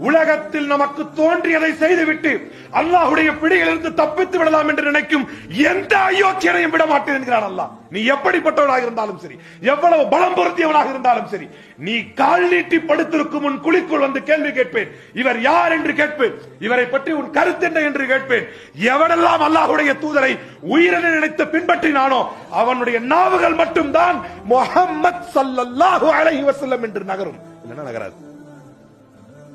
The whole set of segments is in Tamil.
உலகத்தில் நமக்கு தோன்றியதை செய்துவிட்டு அல்லாஹுடைய பிடியிலிருந்து தப்பித்து விடலாம் என்று நினைக்கும் எந்த அயோக்கியனையும் விட மாட்டேன் என்கிறான் அல்லாஹ். நீ எப்படிப்பட்டவனாக இருந்தாலும் சரி எவ்வளவு பலம் பொருத்தியவனாக இருந்தாலும் சரி நீ கால் நீட்டி படுத்திருக்கும் முன் குழிக்குள் வந்து கேள்வி கேட்பேன். இவர் யார் என்று கேட்பேன். இவரை பற்றி உன் கருத்து என்ன என்று கேட்பேன். எவனெல்லாம் அல்லாஹுடைய தூதரை உயிரென நினைத்து பின்பற்றினானோ அவனுடைய நாவுகள் மட்டும்தான் முஹம்மத் ஸல்லல்லாஹு அலைஹி வசல்லம் என்று நகரும். இல்லைன்னா நகராது?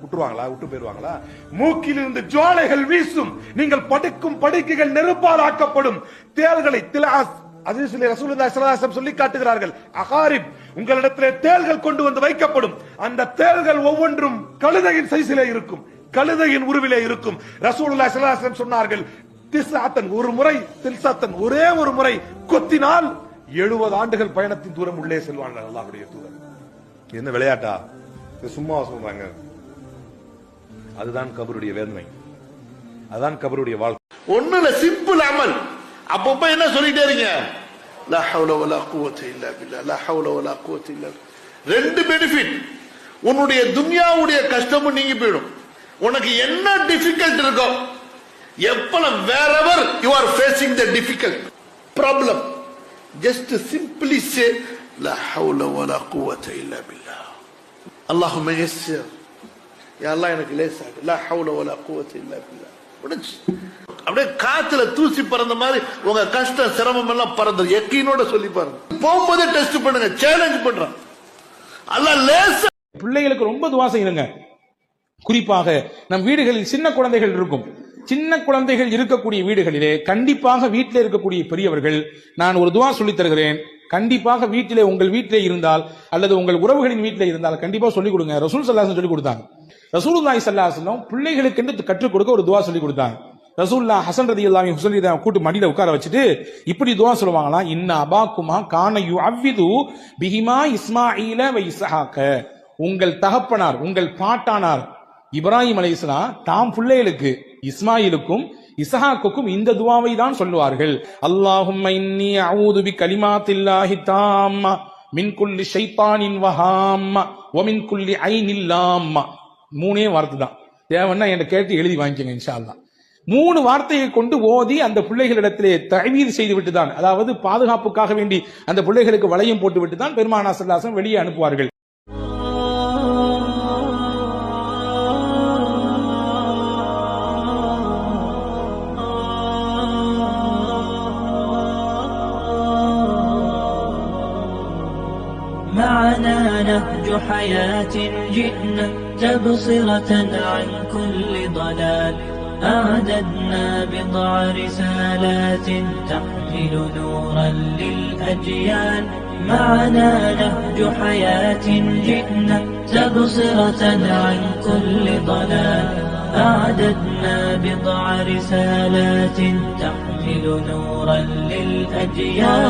விட்டுருவாங்களா விட்டு போயிருவாங்களா? மூக்கில் இருந்து ஜுவாலைகள் வீசும். நீங்கள் படுக்கும் படுக்கைகள் நெருப்பால் ஆக்கப்படும் தேள்களை திலாஸ் அது சொல்லி சொல்லி காட்டுகிறார்கள். அகாரிப் உங்களிடத்திலே தேள்கள் கொண்டு வந்து வைக்கப்படும். அந்த தேள்கள் ஒவ்வொன்றும் கழுதையின் சைஸிலே இருக்கும். கழுதையின் உருவிலே இருக்கும். ரசூலுல்லா சிலாசம் சொன்னார்கள் திசாத்தன் ஒரு முறை தில்சாத்தன் ஒரே ஒரு முறை கொத்தினால் எழுபது ஆண்டுகள் பயணத்தின் தூரம் உள்ளே செல்வார்கள் அல்லாஹ்வுடைய தூதர். என்ன விளையாட்டா? சும்மா சொல்றாங்க? அதுதான் கபருடைய வேதனை. அதுதான் கபருடைய வாழ்க்கை. ஒண்ணு இல்ல சிம்பிள் அமல் அப்பப்ப என்ன சொல்லிட்டே இருங்க லா ஹவுல வலா குவத்த இல்லா பில்லா லா ஹவுல வலா குவத்த இல்லா. ரெண்டு பெனிஃபிட் உன்னுடைய துன்யாவுடைய கஷ்டமும் நீங்கி போயிடும். உனக்கு என்ன டிஃபிகல்ட் இருக்கோ எப்பல whatever you are facing the difficult problem just simply say லா ஹவுல வலா குவத்த இல்லா பில்லா. அல்லாஹும்ம யஸ்ஸிர் யா அல்லாஹ் எனக்கு லேசாக்கு லா ஹவுல வலா குவத்த இல்லா பில்லா முடிஞ்சு அப்படியே காத்துல தூசி பறந்த மாதிரி உங்க கஷ்டம் சிரமம் எல்லாம் பறந்தது. எக்கீனோட சொல்லி பாருங்க. போகும்போதே டெஸ்ட் பண்ணுங்க சேலஞ்ச் பண்றேன். அல்லாஹ் லேசா பிள்ளைகளுக்கு ரொம்ப துவா செய்யுங்க. குறிப்பாக நம் வீடுகளில் சின்ன குழந்தைகள் இருக்கும். சின்ன குழந்தைகள் இருக்கக்கூடிய வீடுகளிலே கண்டிப்பாக வீட்டிலே இருக்கக்கூடிய பெரியவர்கள் நான் ஒரு துவா சொல்லித் தருகிறேன். கண்டிப்பாக வீட்டிலே உங்கள் வீட்டிலே இருந்தால் அல்லது உங்கள் உறவுகளின் வீட்டிலே இருந்தால் கண்டிப்பா சொல்லிக் கொடுங்க. ரசூல் சல்லாசன் சொல்லி கொடுத்தாங்க. ரசூலுல்லாஹி ஸல்லல்லாஹு பிள்ளைகளுக்கு என்று கற்றுக் கொடுக்க ஒரு துவா சொல்லி கொடுத்தாங்க. ரசூல்லா ஹசன் ரதி அல்லாஹி ஹுசன் ரதி கூட்டு மடியில உட்கார வச்சுட்டு இப்படி துவா சொல்லுவாங்களாம் இன்ன அபாக்குமா கானையு அவ்விது பிஹிமா இஸ்மாயில வ இஸ்ஹாக்க. உங்கள் தகப்பனார் உங்கள் பாட்டானார் இப்ராஹிம் அலைஹிஸ்ஸலாம் தாம் பிள்ளைகளுக்கு இஸ்மாயிலுக்கும் இஸ்ஹாக்குக்கும் இந்த துவாவை தான் சொல்லுவார்கள். அல்லாஹும் இன்னி அவுது பி கலிமாத்தில்லாஹி தாம்மா மின் குல்லி ஷைத்தானின் வஹாம்மா ஒமின் மின் குல்லி ஐனில்லாம்மா. மூணே வார்த்தை தான். தேவைன்னா என்ன கேட்டு எழுதி வாங்கிக்கங்க இன்ஷா மூணு வார்த்தையை கொண்டு ஓதி அந்த பிள்ளைகளிடத்திலே தழுவீது செய்து விட்டு தான் அதாவது பாதுகாப்புக்காக வேண்டி அந்த பிள்ளைகளுக்கு வளையம் போட்டு விட்டு தான் பெருமானா சல்லாசம் வெளியே அனுப்புவார்கள். معنا نهج حياة جئنا تبصرة عن كل ضلال. أعددنا بضع رسالات تحمل نورا للأجيال. معنا نهج حياة جئنا تبصرة عن كل ضلال. أعددنا بضع رسالات تحمل نورا للأجيال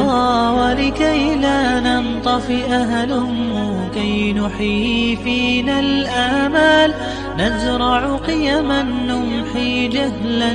ولكي لا ننطفئ هلم كي نحيي فينا الآمال نزرع قيما نمحي جهلا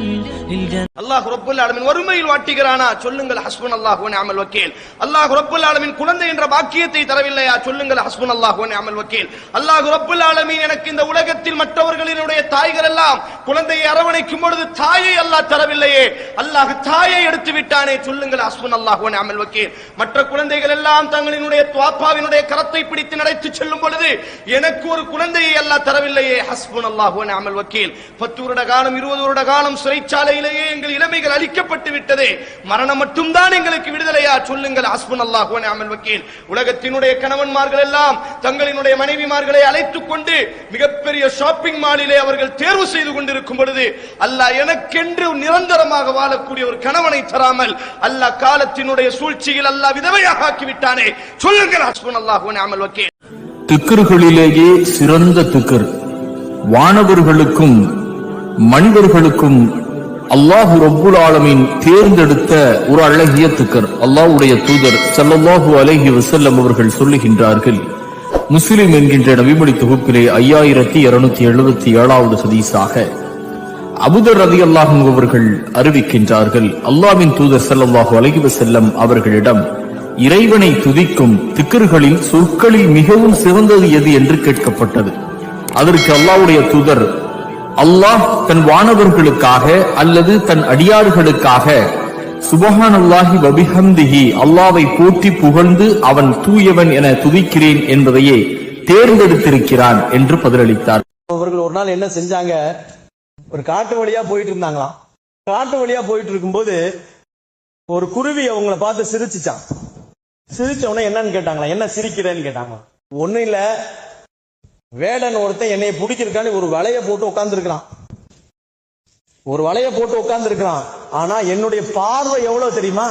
للجنة அல்லாஹ் ரப்புல் ஆலமின் வறுமையில் வாட்டுகிறானா சொல்லுங்கள் ஹஸ்புன் அல்லாஹ் அமல் வக்கீல் அல்லாஹ் ரப்புல் ஆலமின் குழந்தை என்ற பாக்கியத்தை தரவில்லையா சொல்லுங்கள் ஹஸ்புன் அல்லாஹ் அமல் வக்கீல் அல்லாஹ் ரப்புல் ஆலமீன் எனக்கு இந்த உலகத்தில் மற்றவர்களினுடைய தாய்கள் எல்லாம் குழந்தையை அரவணைக்கும் பொழுது தாயை அல்லாஹ் தரவில்லையே. அல்லாஹ் தாயை எடுத்து விட்டானே. சொல்லுங்கள் ஹஸ்புன் அல்லாஹ் அமல் வக்கீல். மற்ற குழந்தைகள் எல்லாம் தங்களினுடைய துவாப்பாவினுடைய கரத்தை பிடித்து நடத்தி செல்லும் பொழுது எனக்கு ஒரு குழந்தையை அல்லாஹ் தரவில்லையே ஹஸ்புன் அல்லாஹ் அமல் வக்கீல். பத்து வருட காலம் இருபது வருட காலம் சிறைச்சாலையிலேயே எங்கள் இளமைகள் அளிக்கப்பட்டு விட்டதே. மரணம் மட்டும்தான் எங்களுக்கு விடுதலையா? சொல்லுங்கள் ஹஸ்புன் அல்லாஹ் அமல் வக்கீல். உலகத்தினுடைய கணவன்மார்கள் எல்லாம் தங்களினுடைய மனைவிமார்களை அழைத்துக் கொண்டு மிகப்பெரிய ஷாப்பிங் மாலிலே அவர்கள் தேர்வு செய்து கொண்டிருக்கும் பொழுது அல்லாஹ் எனக்கென்று நிரந்தரமாக வாழக்கூடிய ஒரு கணவனை தராமல் அல்லாஹ் காலத்தினுடைய சூழ்ச்சியில் அல்லாஹ் விதவையாக ஆக்கிவிட்டானே சொல்லுங்கள் ஹஸ்புன் அல்லாஹ் அமல் வக்கீல். திக்கர்களிலேயே சிறந்த திக்கர். வானவர்களுக்கும் மனிதர்களுக்கும் அல்லாஹு ரப்புல் ஆலமின் தேர்ந்தெடுத்த ஒரு அழகிய திக்கர். அல்லாஹுடைய தூதர் ஸல்லல்லாஹு அலஹி வசல்லம் அவர்கள் சொல்லுகின்றார்கள் முஸ்லிம் என்கின்ற நபிமொழி தொகுப்பிலே ஐயாயிரத்தி இருநூத்தி எழுபத்தி ஏழாவது ஹதீஸாக அபுதர் ரதி அல்லாஹும் அவர்கள் அறிவிக்கின்றார்கள். அல்லாவின் தூதர் செல்லவாக அலைஹி செல்லம் அவர்களிடம் இறைவனை துதிக்கும் திக்கர்களில் சொற்களில் மிகவும் சிறந்தது எது என்று கேட்கப்பட்டது. அதற்கு அல்லாவுடைய தூதர் அல்லாஹ் தன் வானவர்களுக்காக அல்லது தன் அடியார்களுக்காக சுபஹானல்லாஹி வபிஹம்திஹி அல்லாவை போற்றி புகழ்ந்து அவன் தூயவன் என துதிக்கிறேன் என்பதையே தேர்ந்தெடுத்திருக்கிறான் என்று பதிலளித்தார். அவர்கள் ஒரு நாள் என்ன செஞ்சாங்க? ஒரு காட்டு வழியா போயிட்டு இருந்தாங்களாம். காட்டு வழியா போயிட்டு இருக்கும்போது ஒரு குருவி அவங்கள பார்த்து சிரிச்சுச்சான் சிரிச்ச உடனே என்னன்னு கேட்டாங்களா என்ன சிரிக்கிறேன்னு கேட்டாங்க ஒண்ணும் இல்ல. வேடன் ஒருத்தன் என்னைய பிடிக்கிறக்கான்னு ஒரு வலைய போட்டு உட்காந்துருக்கிறான் ஒரு வலைய போட்டு உட்காந்துருக்கிறான் ஆனா என்னுடைய பார்வை எவ்வளவு தெரியுமா?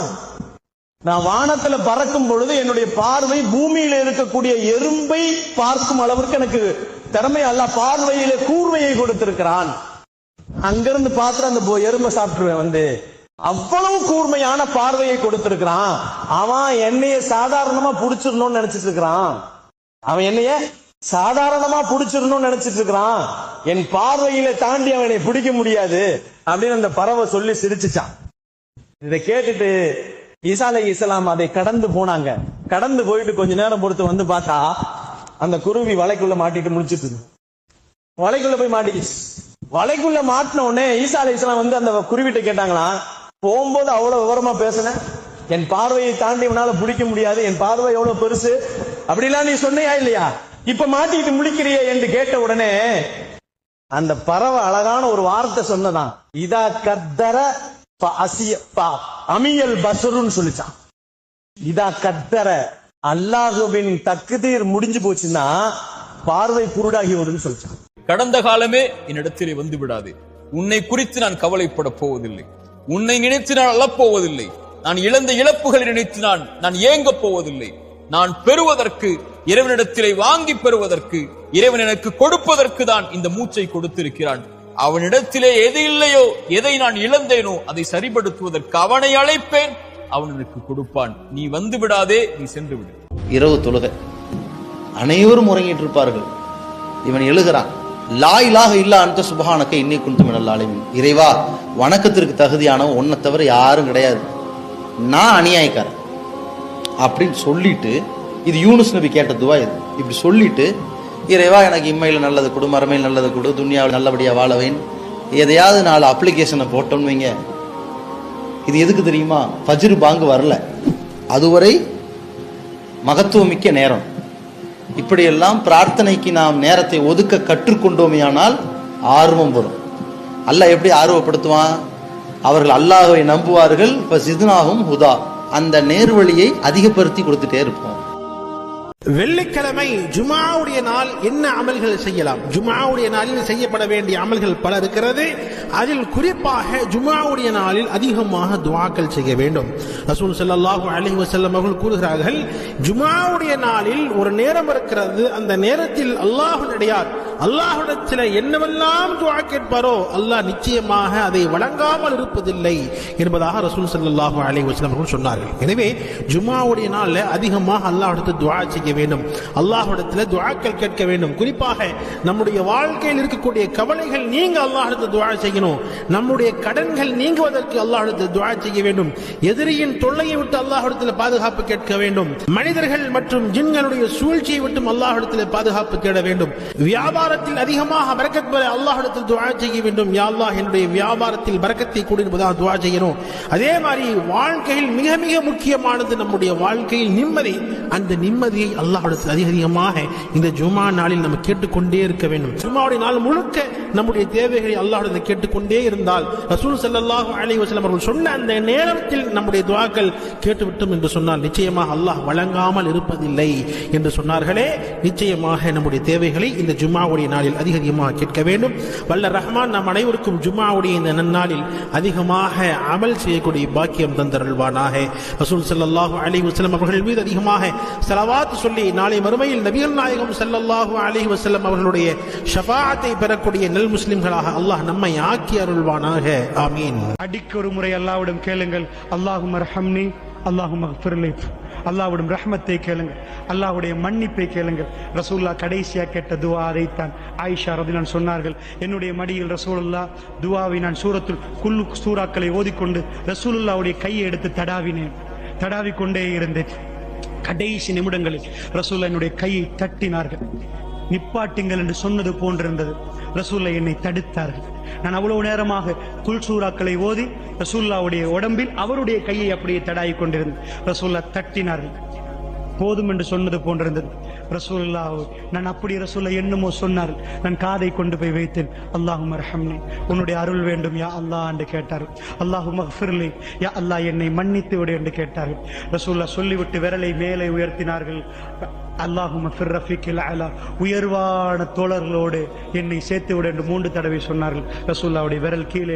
நான் வானத்துல பறக்கும் பொழுது என்னுடைய பார்வை பூமியில இருக்கக்கூடிய எறும்பை பார்க்கும் அளவிற்கு எனக்கு திறமை அல்ல பார்வையில கூர்மையை கொடுத்திருக்கிறான். அங்கிருந்து பார்த்துட்டு அந்த பொ- எறும்பை சாப்பிட்டுருவேன் வந்து. அவ்வளவு கூர்மையான பார்வையை கொடுத்திருக்கிறான். அவன் என்னைய சாதாரணமா புடிச்சிடணும்னு நினைச்சிட்டு இருக்கிறான். அவன் என்னைய சாதாரணமா புடிச்சிடணும்னு நினைச்சிட்டு இருக்கிறான். என் பார்வையில தாண்டி அவனை பிடிக்க முடியாது அப்படின்னு அந்த பறவை சொல்லி சிரிச்சுச்சான். இதை கேட்டுட்டு ஈசா அலை இஸ்லாம் அதை கடந்து போனாங்க. கடந்து போயிட்டு கொஞ்ச நேரம் பொறுத்து வந்து பார்த்தா அந்த குருவி வலைக்குள்ள மாட்டிட்டு முடிச்சிட்டு இருக்கு. வலைக்குள்ள போய் மாட்டிக்கிச்சு. வலைக்குள்ள மாட்டின உடனே ஈசா அலி இஸ்லாம் வந்து அந்த குருவிட்ட கேட்டாங்களாம் போகும்போது அவ்வளவு விவரமா பேசினேன் என் பார்வையை தாண்டி உன்னால பிடிக்க முடியாது. என் பார்வை எவ்வளவு பெருசு? அப்படிலாம் நீ சொன்னியா இல்லையா? இப்ப மாட்டிட்டு முடிக்கிறியே என்று கேட்ட உடனே அந்த பறவை அழகான ஒரு வார்த்தை சொன்னதான். இதா கத்தர ப அசிய அமியல் பசருன்னு சொல்லிச்சான். இதா கத்தர அல்லாஹுவின் தக்குதீர் முடிஞ்சு போச்சுன்னா பார்வை குருடாகி வரும்னு சொல்லிச்சான். கடந்த காலமே என்னிடத்திலே வந்து விடாது. உன்னை குறித்து நான் கவலைப்பட போவதில்லை. உன்னை நினைத்து நான் அழப்போவதில்லை. நான் இழந்த இழப்புகளை நினைத்து நான் நான் ஏங்கப் போவதில்லை. நான் பெறுவதற்கு இறைவனிடத்திலே வாங்கி பெறுவதற்கு இறைவன் எனக்கு கொடுப்பதற்கு தான் இந்த மூச்சை கொடுத்திருக்கிறான். அவனிடத்திலே எது இல்லையோ எதை நான் இழந்தேனோ அதை சரிபடுத்துவதற்கு அவனை அழைப்பேன். அவன் எனக்கு கொடுப்பான். நீ வந்து விடாதே நீ சென்று விடு. இரவு தொழுகை. அனைவரும் உறங்கிட்டு இருப்பார்கள். இவன் எழுகிறான். லா இல்லா அந்த சுபஹானக்க இன்னை குந்து மினல்லாலிமின் இறைவா வணக்கத்திற்கு தகுதியானவன் உன்னை தவிர யாரும் கிடையாது. நான் அநியாயக்காரன். அப்படின்னு சொல்லிட்டு இது யூனுஸ் நபி கேட்ட துவா இது. இப்படி சொல்லிட்டு இறைவா எனக்கு இம்மையில் நல்லது கொடு மரமையில் நல்லது கொடு துன்யாவில் நல்லபடியாக வாழவேன் எதையாவது நாலு அப்ளிகேஷனை போட்டோன்னு வைங்க. இது எதுக்கு தெரியுமா? ஃபஜ்ர் பாங்கு வரல. அதுவரை மகத்துவமிக்க நேரம். இப்படியெல்லாம் பிரார்த்தனைக்கு நாம் நேரத்தை ஒதுக்க கற்றுக்கொண்டோமேயானால் ஆர்வம் வரும். அல்லாஹ் எப்படி ஆர்வப்படுத்துவான்? அவர்கள் அல்லாஹை நம்புவார்கள். இப்ப சிதுனாகும் ஹுதா. அந்த நேர்வழியை அதிகப்படுத்தி கொடுத்துட்டே இருப்போம். வெள்ளிக்கிழமை ஜுமாவுடைய நாள் என்ன அமல்கள் செய்யலாம்? ஜுமாவுடைய நாளில் செய்யப்பட வேண்டிய அமல்கள் பல இருக்கிறது. அதில் குறிப்பாக ஜுமாவுடைய நாளில் அதிகமாக துவாக்கள் செய்ய வேண்டும். ரசூல் ஸல்லல்லாஹு அலைஹி வசல்லம் அவர்கள் கூறுகிறார்கள் ஜுமாவுடைய நாளில் ஒரு நேரம் இருக்கிறது. அந்த நேரத்தில் அல்லாஹ்வுடையார் அல்லாஹ்விடத்தில் என்னவெல்லாம் துவா கேட்பாரோ அல்லாஹ் நிச்சயமாக அதை வழங்காமல் இருப்பதில்லை என்பதாக ரசூல் சல்லாஹூ அலி வஸ்லம் அவர்கள் சொன்னார்கள். எனவே ஜுமாவுடைய நாளில் அதிகமாக அல்லாஹிடத்தில் துவா செய்ய வேண்டும். அல்லாஹிடத்தில் துவாக்கள் கேட்க வேண்டும். குறிப்பாக நம்முடைய வாழ்க்கையில் இருக்கக்கூடிய கவலைகள் நீங்க அல்லாஹிடத்தில் துவா செய்யணும். நம்முடைய கடன்கள் நீங்குவதற்கு அல்லாஹிடத்தில் துவா செய்ய வேண்டும். எதிரியின் தொல்லையை விட்டு அல்லாஹிடத்தில் பாதுகாப்பு கேட்க வேண்டும். மனிதர்கள் மற்றும் ஜின்களுடைய சூழ்ச்சியை விட்டும் அல்லாஹிடத்தில் பாதுகாப்பு தேட வேண்டும். வியாபாரத்தில் அதிகமாக பரக்கத் பெற அல்லாஹிடத்தில் துவா செய்ய வேண்டும். யா அல்லாஹ் என்னுடைய வியாபாரத்தில் பரக்கத்தை கொடு என்பதாக துவா செய்யணும். அதே மாதிரி வாழ்க்கையில் மிக மிக முக்கியமானது நம்முடைய வாழ்க்கையில் நிம்மதி. அந்த நிம்மதியை அல்லாஹிடத்தில் அதிக அதிகமாக இந்த ஜுமா நாளில் நம்ம கேட்டுக்கொண்டே இருக்க வேண்டும். ஜுமாவுடைய நாள் முழுக்க நம்முடைய தேவைகளை அல்லாஹ்விடத்தில் கேட்டுக்கொண்டே இருந்தால் ரசூல் ஸல்லல்லாஹு அலி வசலம் அவர்கள் சொன்ன அந்த நேரத்தில் நம்முடைய துவாக்கள் கேட்டுவிட்டோம் என்று சொன்னால் நிச்சயமாக அல்லாஹ் வழங்காமல் இருப்பதில்லை என்று சொன்னார்களே. நிச்சயமாக நம்முடைய தேவைகளை இந்த ஜும்மாவுடைய நாளில் அதிக அதிகமாக கேட்க வேண்டும். வல்ல ரஹ்மான் நம் அனைவருக்கும் ஜும்மாவுடைய இந்த நன்னாளில் அதிகமாக அமல் செய்யக்கூடிய பாக்கியம் தந்தருள்வானாக. ரசூல் ஸல்லல்லாஹு அலி வசலம் அவர்கள் மீது அதிகமாக செலவாத்து சொல்லி நாளை மறுமையில் நபிகள் நாயகம் ஸல்லல்லாஹு அலி வசலம் அவர்களுடைய ஷபாத்தை பெறக்கூடிய நல் முதல் முஸ்லிம்களாக அல்லாஹ் நம்மை ஆக்கி அருள்வானாக. ஆமீன். அடிக்கு ஒரு முறை அல்லாவிடம் கேளுங்கள். அல்லாஹும் ரஹம்னி அல்லாஹும் அஃபிர்லி. அல்லாவுடைய ரஹமத்தை கேளுங்கள். அல்லாவுடைய மன்னிப்பை கேளுங்கள். ரசூல்லா கடைசியாக கேட்ட துவா அதைத்தான் ஆயிஷா ரதிலான் சொன்னார்கள். என்னுடைய மடியில் ரசூலுல்லா துவாவை நான் சூரத்துல் குல்லு சூறாக்களை ஓதிக்கொண்டு ரசூலுல்லாவுடைய கையை எடுத்து தடாவினேன். தடாவி கொண்டே இருந்தேன். கடைசி நிமிடங்களில் ரசூல்லா என்னுடைய கையை தட்டினார்கள். நிப்பாட்டுங்கள் என்று சொன்னது போன்றிருந்தது. ரசூல்லா என்னை தடுத்தார்கள். நான் அவ்வளவு நேரமாக குல்சூராக்களை ஓதி ரசூல்லாவுடைய உடம்பில் அவருடைய கையை அப்படியே தடாயி கொண்டிருந்தேன். ரசூல்லா தட்டினார்கள். போதும் என்று சொன்னது போன்றிருந்தது. ரசூல்லா நான் அப்படி ரசூல்லா என்னமோ சொன்னார். நான் காதை கொண்டு போய் வைத்தேன். அல்லாஹும் அரஹம்னி. உன்னுடைய அருள் வேண்டும் யா அல்லாஹ் என்று கேட்டார் அல்லாஹு மஹ்ஃபிர்லி யா அல்லாஹ் என்னை மன்னித்து விடு என்று கேட்டார்கள். ரசூல்லா சொல்லிவிட்டு விரலை மேலே உயர்த்தினார்கள். அல்லாஹும் ஃபிர்ரஃபிக்கில் அலா. உயர்வான தோழர்களோடு என்னை சேர்த்து விட என்று மூன்று தடவை சொன்னார்கள். ரசூல்லாவுடைய விரல் கீழே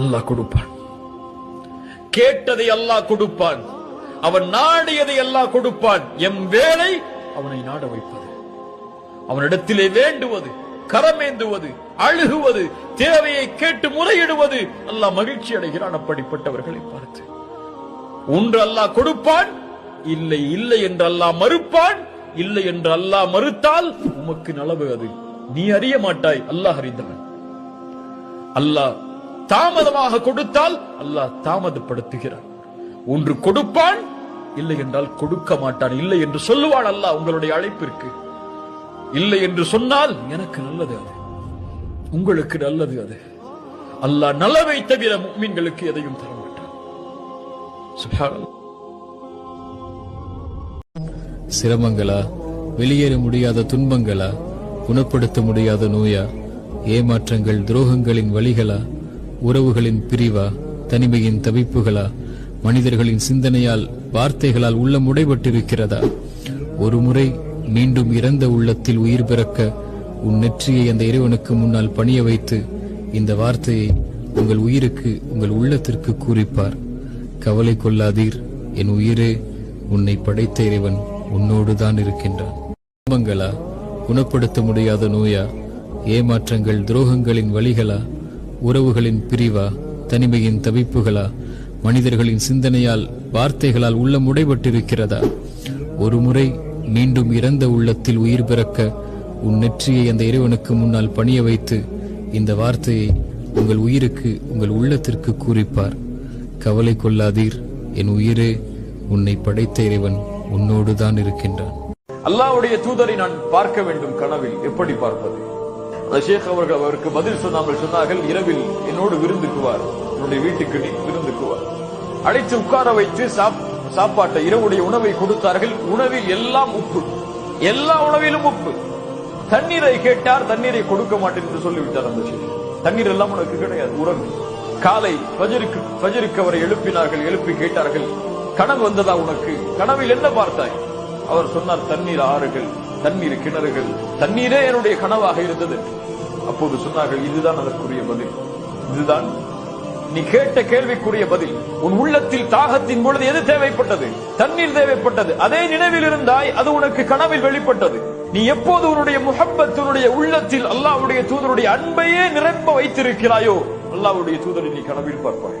அல்லாஹ் கொடுப்பான். கேட்டதை அல்லாஹ் கொடுப்பான். அவன் நாடியதை அல்லாஹ் கொடுப்பான். எம் வேலை அவனை நாட வைப்பது. அவனிடத்திலே வேண்டுவது கரமேந்துவது அழுகுவது தேவையை கேட்டு முறையிடுவது. அல்லாஹ் மகிழ்ச்சி அடைகிறான். அப்படிப்பட்டவர்களை பார்த்து. ஒன்று அல்லாஹ் கொடுப்பான் இல்லை இல்லை என்று அல்லாஹ் மறுப்பான். இல்லை என்று அல்லாஹ் மறுத்தால் உமக்கு நலவு அது. நீ அறிய மாட்டாய் அல்லாஹ் அறிந்தவன். அல்லாஹ் தாமதமாக கொடுத்தால் அல்லாஹ் தாமதப்படுத்துகிறான். ஒன்று கொடுப்பான் இல்லை என்றால் கொடுக்க மாட்டான். இல்லை என்று சொல்லுவான் அல்லாஹ் உங்களுடைய அழைப்பிற்கு. இல்லை என்று சொன்னால் எனக்கு நல்லது அது. உங்களுக்கு நல்லது அது. அல்லாஹ் நலவை தவிர மீன்களுக்கு எதையும் தர மாட்டான் சிரமங்களா? வெளியேற முடியாத துன்பங்களா? குணப்படுத்த முடியாத நோயா? ஏமாற்றங்கள் துரோகங்களின் வழிகளா? உறவுகளின் பிரிவா? தனிமையின் தவிப்புகளா? மனிதர்களின் சிந்தனையால் வார்த்தைகளால் உள்ளம் உடைபட்டிருக்கிறதா? ஒரு முறை மீண்டும் இறந்த உள்ளத்தில் உயிர் பிறக்க உன் நெற்றியை அந்த இறைவனுக்கு முன்னால் பணிய வைத்து இந்த வார்த்தையை உங்கள் உயிருக்கு உங்கள் உள்ளத்திற்கு கூறிப்பார். கவலை கொள்ளாதீர். என் உயிரே உன்னை படைத்த இறைவன். உன்னோடுதான் இருக்கின்றான். துன்பங்களா குணப்படுத்த முடியாத நோயா ஏமாற்றங்கள் துரோகங்களின் வழிகளா உறவுகளின் பிரிவா தனிமையின் தவிப்புகளா மனிதர்களின் சிந்தனையால் வார்த்தைகளால் உள்ளம் உடைபட்டிருக்கிறதா? ஒரு முறை மீண்டும் இறந்த உள்ளத்தில் உயிர் பிறக்க உன் நெற்றியை அந்த இறைவனுக்கு முன்னால் பணிய வைத்து இந்த வார்த்தையை உங்கள் உயிருக்கு உங்கள் உள்ளத்திற்கு கூறிப்பார். கவலை கொள்ளாதீர் என் உயிரே உன்னை படைத்த இறைவன். உன்னோடு தான் இருக்கின்றான். அல்லாவுடைய தூதரை நான் பார்க்க வேண்டும் கனவில். எப்படி பார்ப்பது? அந்த ஷேக் அவர்கள் அவருக்கு பதில் சொன்னாமல் சொன்னார்கள் இரவில் என்னோடு விருந்துக்குவார். என்னுடைய வீட்டுக்கு நீ விருந்துக்குவார். அழைத்து உட்கார வைத்து சாப்- சாப்பாட்டை இரவுடைய உணவை கொடுத்தார்கள். உணவில் எல்லாம் உப்பு. எல்லா உணவிலும் உப்பு. தண்ணீரை கேட்டார் தண்ணீரை கொடுக்க மாட்டேன் என்று சொல்லிவிட்டார் அந்த ஷேக். தண்ணீர் எல்லாம் உனக்கு கிடையாது உறங்கு காலை பஜருக்கு பஜருக்கு அவரை எழுப்பினார்கள் எழுப்பி கேட்டார்கள். கனவு வந்ததா உனக்கு? கனவில் என்ன பார்த்தாய்? அவர் சொன்னார் தண்ணீர் ஆறுகள் தண்ணீர் கிணறுகள் தண்ணீரே என்னுடைய கனவாக இருந்தது. அப்போது சொன்னார்கள் இதுதான் அதற்குரிய பதில். இதுதான்? நீ கேட்ட கேள்விக்குரிய பதில் உன் உள்ளத்தில் தாகத்தின் பொழுது எது தேவைப்பட்டது? தண்ணீர் தேவைப்பட்டது. அதே நினைவில் இருந்தாய் அது உனக்கு கனவில் வெளிப்பட்டது. நீ எப்போது உன்னுடைய முஹப்பத் உன்னுடைய உள்ளத்தில் அல்லாவுடைய தூதருடைய அன்பையே நிரப்ப வைத்திருக்கிறாயோ அல்லாவுடைய தூதரை நீ கனவில் பார்ப்பாய்.